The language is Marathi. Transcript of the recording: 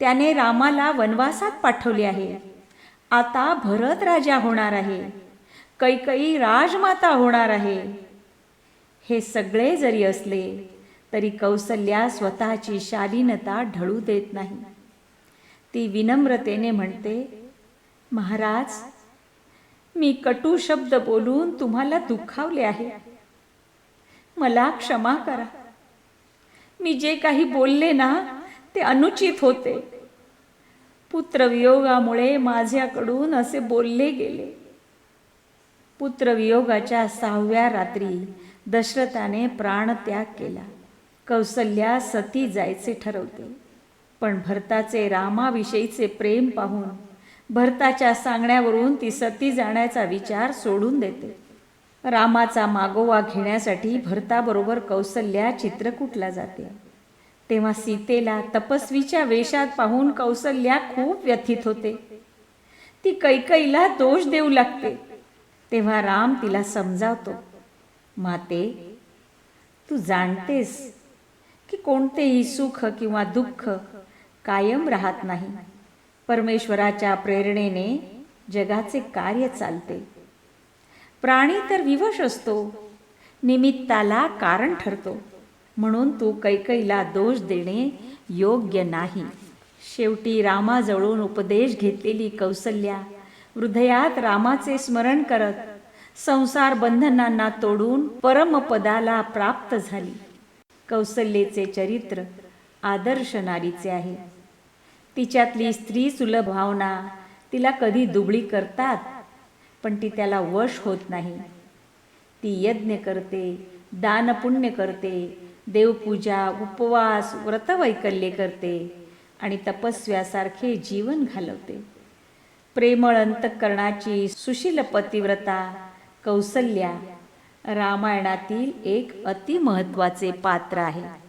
त्याने रामाला वनवासात पाठवले आहे. आता भरत राजा होणार आहे. कैकई राजमाता होणार आहे. हे सगळे जरी असले तरी कौसल्या स्वतःची शालीनता ढळू देत नाही. ती विनम्रतेने म्हणते महाराज मी कटू शब्द बोलून तुम्हाला दुखावले आहे. मला क्षमा करा. मी जे काही बोलले ना ते अनुचित होते. पुत्रवियोगामुळे माझ्याकडून असे बोलले गेले. पुत्रवियोगाच्या सहाव्या रात्री दशरथाने प्राणत्याग केला. कौसल्या सती जायचे ठरवते. पण भरताचे रामाविषयीचे प्रेम पाहून भरताच्या सांगण्यावरून ती सती जाण्याचा विचार सोडून देते. रामाचा मागोवा घेण्यासाठी भरताबरोबर कौसल्या चित्रकूटला जाते. तेव्हा सीतेला तपस्वीच्या वेशात पाहून कौसल्या खूप व्यथित होते. ती कैकईला दोष देऊ लागते. तेव्हा राम तिला समजावतो माते तू जाणतेस की कोणतेही सुख किंवा दुःख कायम राहत नाही. परमेश्वराच्या प्रेरणेने जगाचे कार्य चालते. प्राणी तर विवश असतो निमित्ताला कारण ठरतो. म्हणून तू कैकईला दोष देणे योग्य नाही. शेवटी रामाजवळून उपदेश घेतलेली कौसल्या हृदयात रामाचे स्मरण करत संसार बंधनांना तोडून परमपदाला प्राप्त झाली. कौसल्येचे चरित्र आदर्श नारीचे आहे. तिच्यातली स्त्री सुलभ भावना तिला कधी दुबळी करतात पण ती त्याला वश होत नाही. ती यज्ञ करते दानपुण्य करते देवपूजा उपवास व्रतवैकल्य करते आणि तपस्व्यासारखे जीवन घालवते. प्रेमळ अंतकरणाची सुशील पतिव्रता कौसल्या रामायणातील एक अतिमहत्वाचे पात्र आहे.